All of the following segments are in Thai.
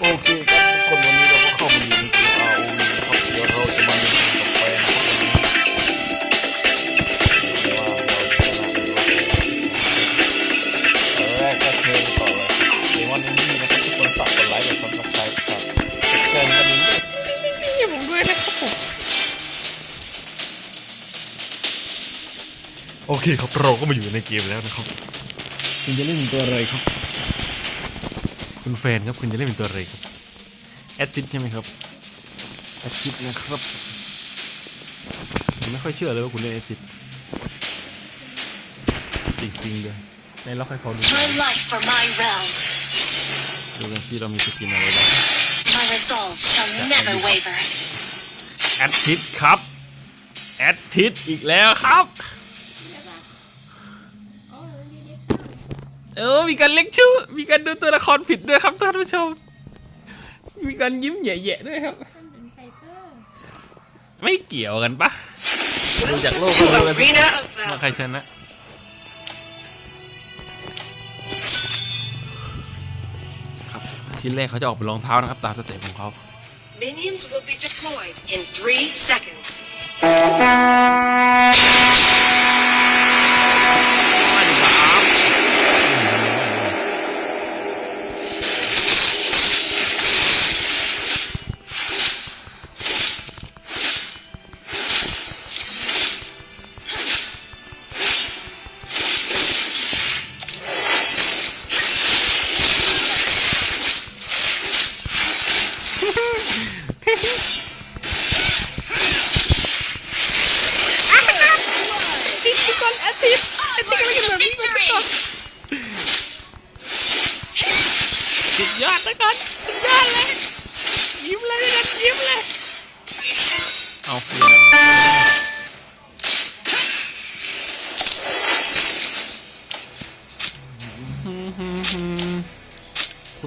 โอเคครับทุกคนวันนี้เราก็เข้ามาอยู่ในเกม ROV นะครับเดี๋ยวเราจะมาเล่นเกมกับแฟนนะครับว่าเราจะชนะหรือว่าแพ้แรกก็เชิญต่อเลยเกมวันนี้นะครับทุกคนฝากกดไลค์กดซับสไครต์ครับเชิญกันนี้นี่ผมด้วยนะครับผมโอเคครับเราก็มาอยู่ในเกมแล้วนะครับคุณจะเล่นเป็นตัวอะไรครับ คุณแฟนครับคุณจะเล่นเป็นตัวอะไรครับแอดทิสใช่ไหมครับแอดทิสนะครับผมไม่ค่อยเชื่อเลยว่าคุณเล่นแอดทิสจริงๆเลยในล็อกให้เขาดู My life for my realm. ดูกันซิเรามีสกินอะไรบ้าง My resolve shall never waver. แอดทิสครับแอดทิสอีกแล้วครับ เออ มีการเล็กชื่อ มีการดูตัวละครผิดด้วยครับท่านผู้ชม มีการยิ้มแย่ๆด้วยครับไม่เกี่ยวกันปะดูจากโลกก็รู้กันสิว่าใครชนะ ครับ ชิ้นแรกเขาจะออกเป็นรองเท้านะครับ ตามสเต็ปของเขา Minions will be deployed in three seconds.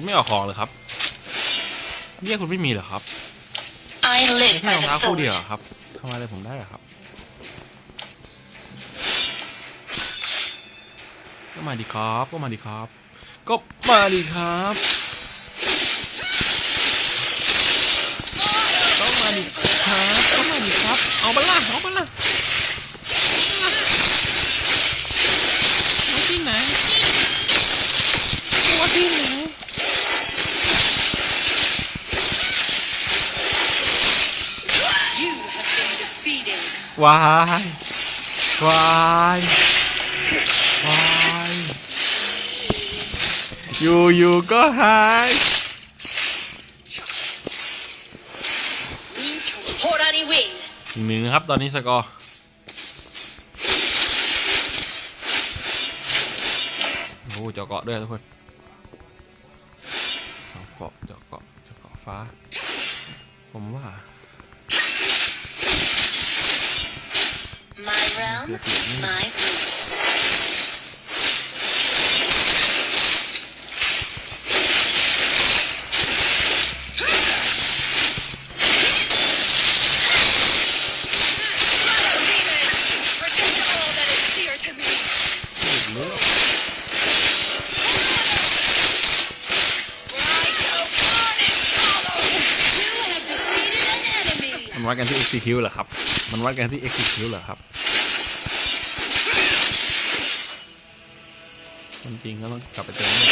ไม่ออกของเลยครับเนี่ยคุณไม่มีเหรอครับ I live แค่ร by อง the เท้าคู่ sword. เดียวเหรอครับทำอะไรผมได้เหรอครับ ก็มาดีครับ ก็มาดีครับ ก็มาดีครับ been defeated. วายวายวายอยู่อยู่ก็หาย Horani wing. อีกหนึ่งนะครับตอนนี้สกอร์ โอ้โหเจาะเกาะด้วยทุกคนเจาะเกาะเจาะเกาะเจาะเกาะฟ้า ผมว่า My realm, my rules. มันวัดกันที่ execute เหรอครับ มันวัดกันที่ execute เหรอครับ คนจริงก็ต้องกลับไปเจอนี่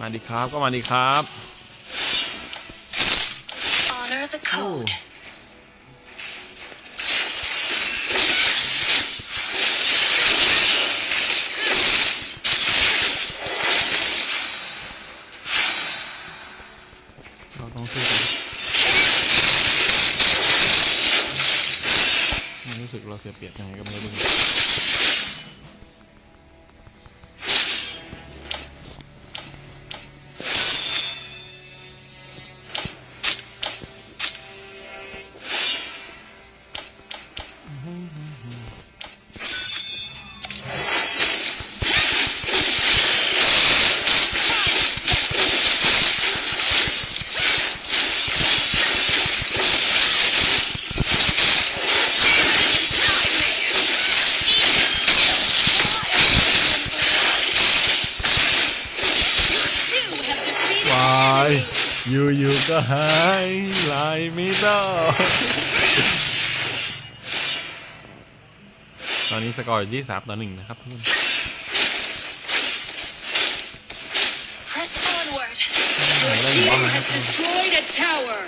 มาดีครับก็มาดีครับ Honor the code. เราต้องสู้กันมันรู้สึก เราเสียเปรียบยังไงก็ไม่รู้ อยู่ๆก็หายลายไม่ได้ตอนนี้สกอร์อยู่ที่สามต่อหนึ่งนะครับทุกคน Press onward. Your team has destroyed a tower.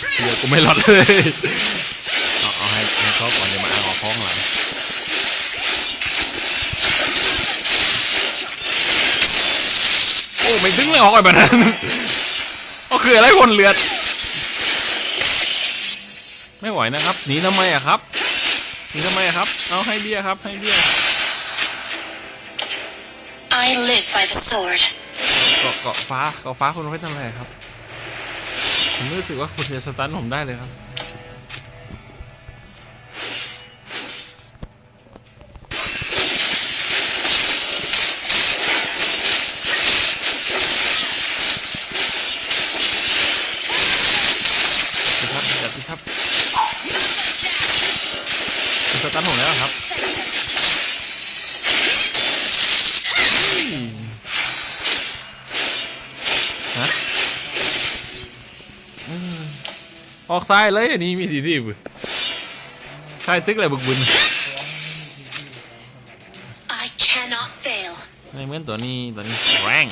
เดี๋ยวกูไม่รอดเลย เอาเอาให้ให้เขาก่อนเดี๋ยวมาเอาคล้องหลังโอ้ไม่ถึงเลยออกไปแบบนั้นก็คืออะไรคนเลือด ไม่ไหวนะครับหนีทำไมอะครับหนีทำไมอะครับ เอาให้เบี้ยครับให้เบี้ย I live by the sword. เกาะเกาะฟ้าเกาะฟ้าคุณไม่ทำอะไรครับ ผมรู้สึกว่าคุณจะสตันผมได้เลยครับครับจัดสิครับสตันผมแล้วครับอืมฮะอืม ออกซ้ายเลยอันนี้มีดีดีบุซ้ายตึกเลยบึกบึน I cannot fail. ไม่เหมือนตัวนี้ตัวนี้แรง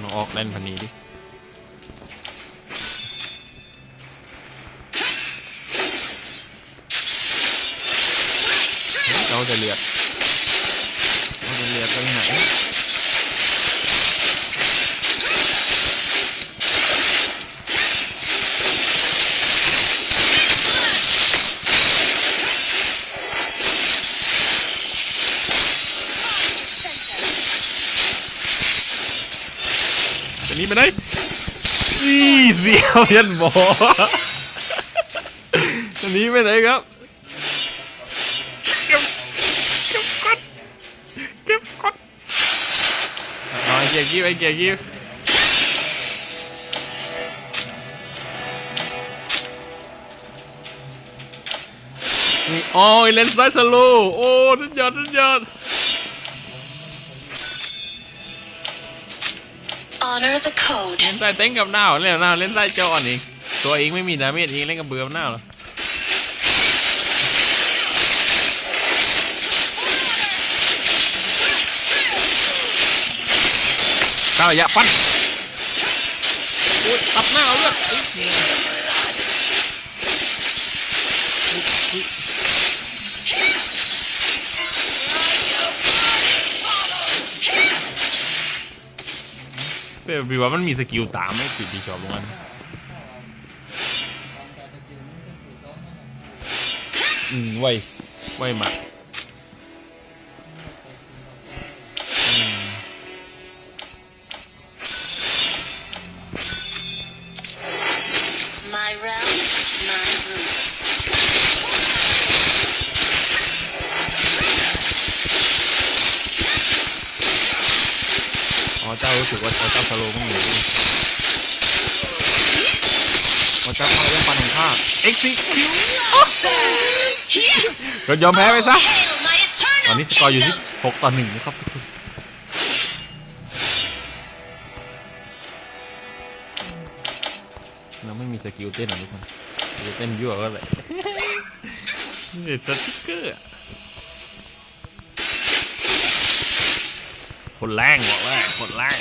ลองออกเล่นพันนี้ดิเราจะเลือดเราจะเลือดไปไหน ไปไหนอีเสียวยันบอจะหนี้ไปไหนครับ เก็บเก็บกดเก็บกดเอาไอ้เกียร์กิ้วไอ้เกียร์กิ้วนี่โอ้ยเลนส์ได้สโลว์โอ้ทุนยอดทุนยอด เล่นใต้เต็งกับหน้าเล่นหน้าเล่นใต้จอนี่ตัวเองไม่มีดาเมจเองเล่นกับเบื่อหน้าเหรอก้าวระยะปั้นอุ้ยตัดหน้าเอาเลือด เป้บีว่ามันมีสกิลตามไม่ติดดีชอบลงมันอืมไวไวมาก execute Yes! ก็ยอมแพ้ไปซะ Hail my ตอน eternal นี้สกอร์อยู่ที่ kingdom! 6ต่อหนึ่งนะครับทุกคนเราไม่มีสกิลเต้นหรอทุกคนสกิลเต้นยั่วก็เลยนี่สติ๊กเกอร์อะคนแรงบอกว่าคนแรง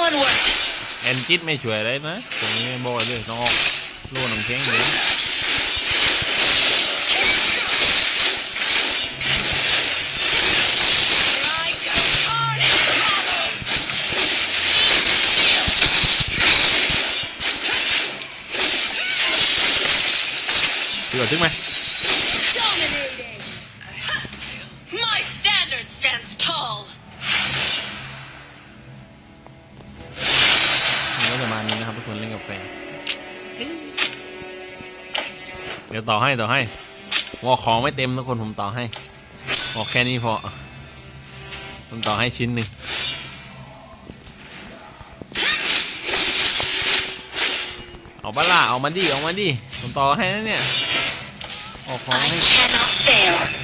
onward. แอนจิตไม่ช่วยเลยนะตรง มันก็จะมานี้นะครับทุกคนเล่นกับแฟนเดี๋ยวต่อให้ต่อให้วอของไม่เต็มทุกคนผมต่อให้บอกแค่นี้พอผมต่อให้ชิ้นหนึ่งเอาปะล่ะเอามาดิเอามาดิผมต่อให้นะเนี่ยออกของให้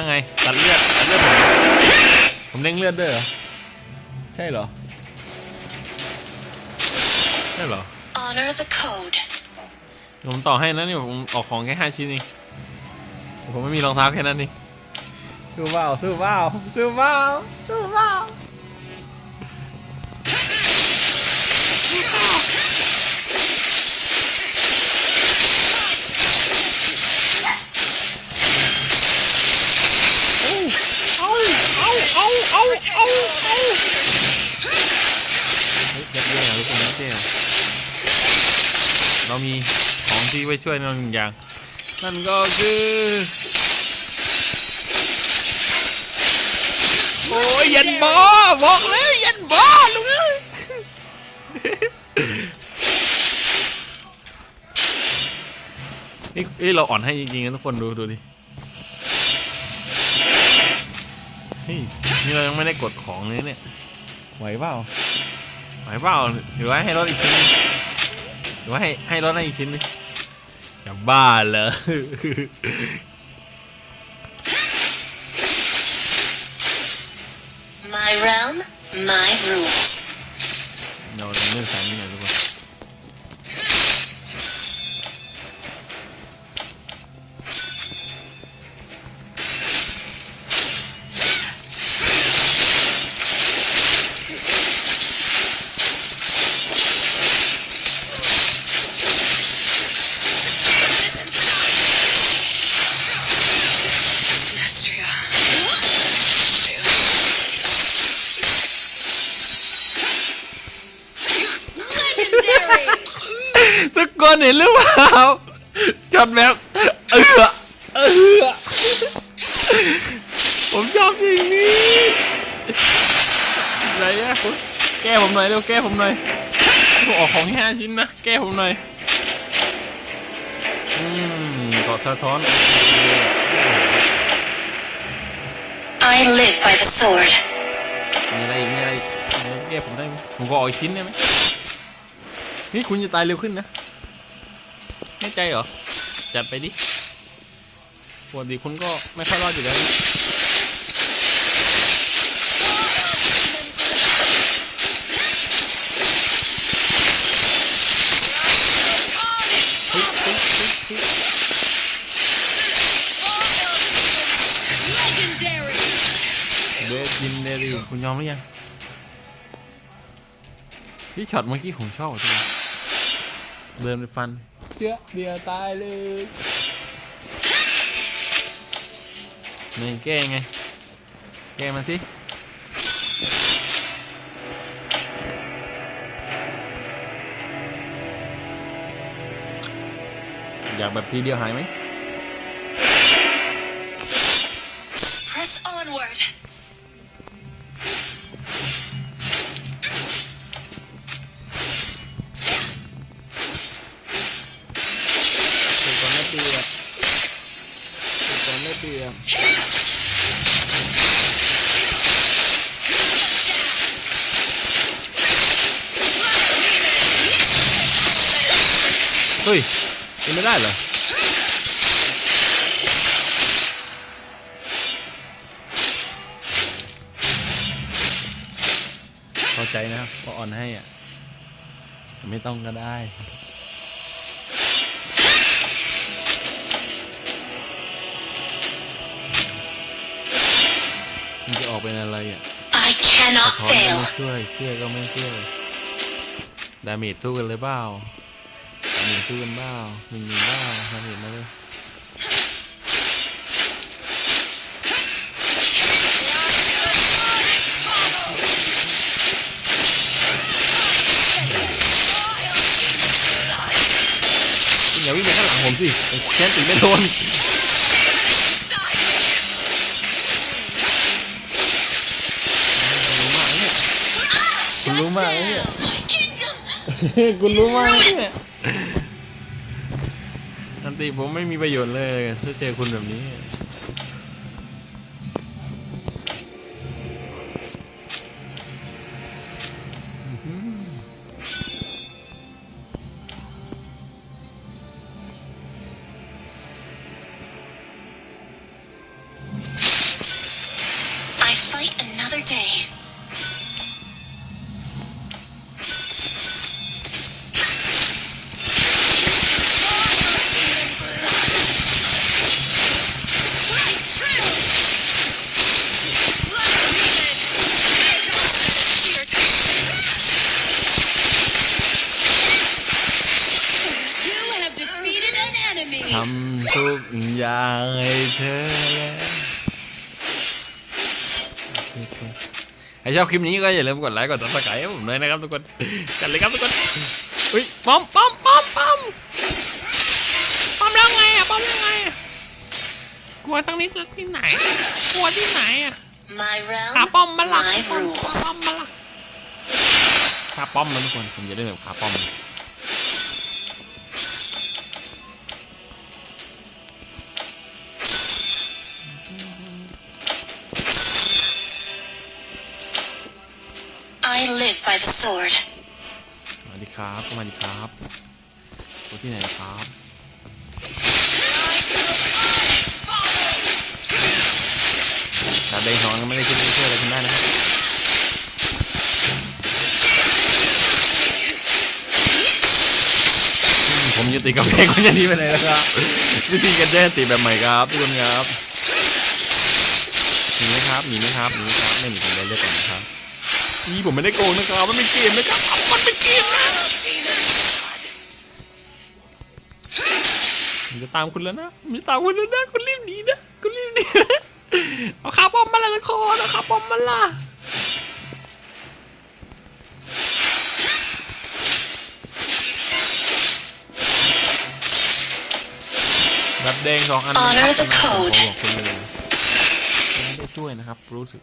ว่าไงตัดเลือดตัดเลือดผมผมเล่งเลือดด้วยเหรอใช่เหรอใช่เหรอ Honor the code. ผมต่อให้นะนี่ผมออกของแค่ห้าชิ้นเองผมไม่มีรองเท้าแค่นั้นเองสู้เปล่าสู้เปล่าสู้เปล่าสู้เปล่าเอา ยัดเยียดทุกคนยัดเยียดเรามีของที่ไว้ช่วยเราหนึ่งอย่าง นั่นก็คือ โอ้ยยันบอบอกแล้วยันบอลุงเอ้ยนี่เอ้ยเราอ่อนให้จริงๆนะทุกคนดูดูดิเฮ้ย นี่เรายังไม่ได้กดของเลยเนี่ยไหวเปล่าไหวเปล่าหรือว่าให้รถอีกทีนึงหรือว่าให้ให้รถให้อีกชิ้นนึงจะบ้าเหรอ My realm, my rules. เราเรื่องสายนี้หน่ จดแบบเออเออผมชอบสิ่งนี้อะไรอะคุณแก้ผมหน่อยเร็วแก้ผมหน่อยผมออกของแค่ห้าชิ้นนะแก้ผมหน่อยอืมเกาะสะท้อน I live by the sword. มีอะไรอีกมีอะไรอีกมีอะไรแก้ผมได้ไหมผมก็ออกอีกชิ้นได้ไหมนี่คุณจะตายเร็วขึ้นนะแน่ใจเหรอ จัดไปดิปกติคุณก็ไม่ค่อยรอดอยู่แล้วเฮ้ยเฮ้ยเฮ้ยเฮ้ยเดจินเดริวคุณยอมหรือยังพี่ช็อตเมื่อกี้ผมชอบจังเลยเดินไปฟัน เชื่อเดียวตายเลยนี่แก้ไงแก้มาสิอยากแบบทีเดียวหายไหม นะครับว่าอ่อนให้อะ ไม่ต้องก็ได้มันจะออกเป็นอะไรอะ I cannot ถอนก็ fail. ไม่ช่วยเชื่อก็ไม่ช่วยดาเมจสู้กันเลยเปล่าดาเมจสู้กันเปล่าหนึ่งหนึ่งเปล่าดาเมจมาเลย อย่าวิ่งไปข้างหลังผมสิแค้นตีไม่โดนคุณรู้มากนะเนี่ยคุณรู้มากนะเนี่ยอันติผมไม่มีประโยชน์เลยถ้าเจอคุณแบบนี้ ชอบคลิปนี้ก็อย่าลืมกดไลค์กดซับสไครต์ให้ผมด้วยนะครับทุกคนกันเลยครับทุกคนอุ้ยป้อมป้อมป้อมป้อมป้อมแล้วไงอะป้อมแล้วไงอะกลัวทั้งนี้จะที่ไหน กลัวที่ไหนอะ My realm, ขาป้อมมาละ my ขา rules. ป้อมมาละขาป้อมนะทุกคนผมจะได้แบบขาป้อม sword. มาดีครับก็มาดีครับตัวที่ไหนครับ ดาบแดงสองไม่ได้คิดจะช่วยอะไรคุณได้นะครับอืมผมจะตีกับเพลงคุณจะหนีไปไหนนะครับวิธีการแก้ตีแบบใหม่ครับทุกคนครับหนีไหมครับหนีไหมครับหนีครับไม่หนีผมได้เลือกก่อนนะครับ นี่ผมไม่ได้โกงนะครับมันเป็นเกมนะครับมันเป็นเกมนะผมจะตามคุณแล้วนะผมจะตามคุณแล้วนะคุณรีบหนีนะคุณรีบหนีนะเอาขาปอมมาละละครเอาขาปอมมาละแบบแดงสองอัน Honor the ผม code บอกคุณเลยไม่ได้ช่วยนะครับรู้สึก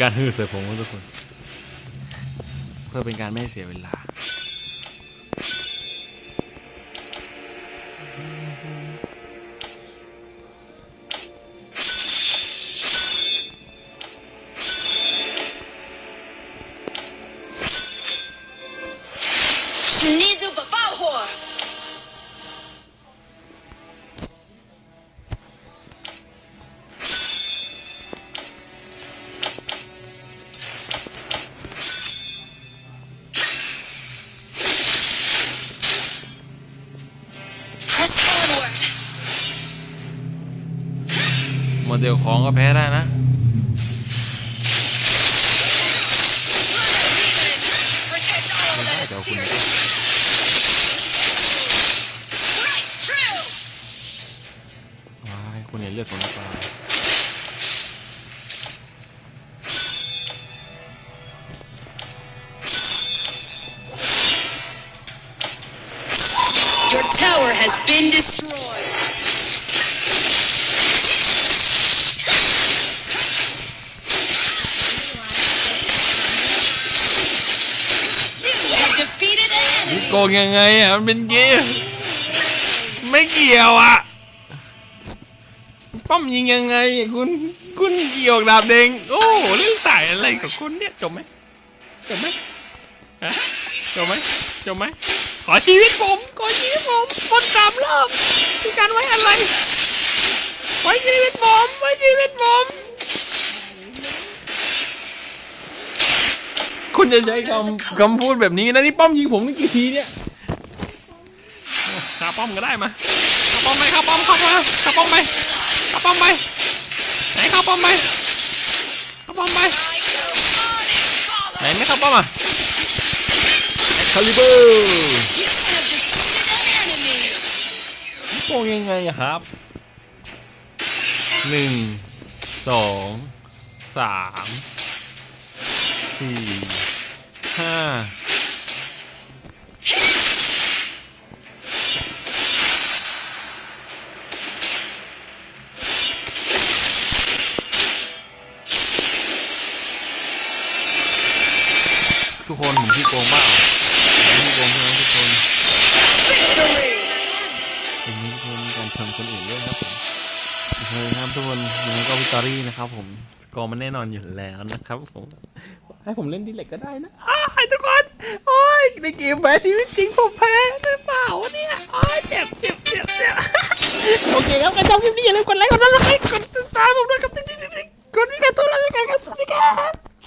การฮือใส่ผมทุกคน เพื่อเป็นการไม่เสียเวลา ดี๋ยวของก็แพ้ได้นะเดี๋ยวคุณว้ายคุณเห็นเลือดสนนักเลย Your destroyed. โกงยังไงอะมันเป็นเกมไม่เกี่ยวอะป้อมยิงยังไง คุณคุณเกี่ยวดาบแดงโอ้เรื่องสายอะไรกับคุณเนี่ยจบไหมจบไหมฮะจบไหมจบไหมขอชีวิตผมขอชีวิตผมคนสามรอบคือการไว้อะไรไว้ชีวิตผมไว้ชีวิตผม คุณจะใช้คำคำพูดแบบนี้นะนี่ป้อมยิงผมนี่กี่ทีเนี่ยขาป้อมก็ได้มาขาป้อมไปขาป้อมเข้ามาขาป้อมไปขาป้อมไปไหนขาป้อมไปขาป้อมไปไหนไม่ขาป้อมอะคาลิเบอร์ You have defeated an enemy. โกงยังไงอะครับหนึ่งสองสามสี่ ห้าทุกคนผมที่โกงบ้าผมที่โกงใช่ไหมทุกคน Victory. ผมที่โกงการทำคนอื่นด้วยครับผมโอเคครับทุกคนยังไงก็วิตอรี่นะครับผม สกอร์มันแน่นอนอยู่แล้วนะครับผม ให้ผมเล่นดีเล็กก็ได้นะอ้ายทุกคน โอ้ยในเกมแพ้ชีวิตจริงผมแพ้หรือเปล่าเนี่ยโอ้ยเจ็บเจ็บเจ็บเจ็บโอเคครับใครชอบคลิปนี้อย่าลืมกดไลค์กดซับสไครต์กดติดตามผมด้วยกับกดวิดีโอทุกคนแล้วกันครับสวัสดีครับ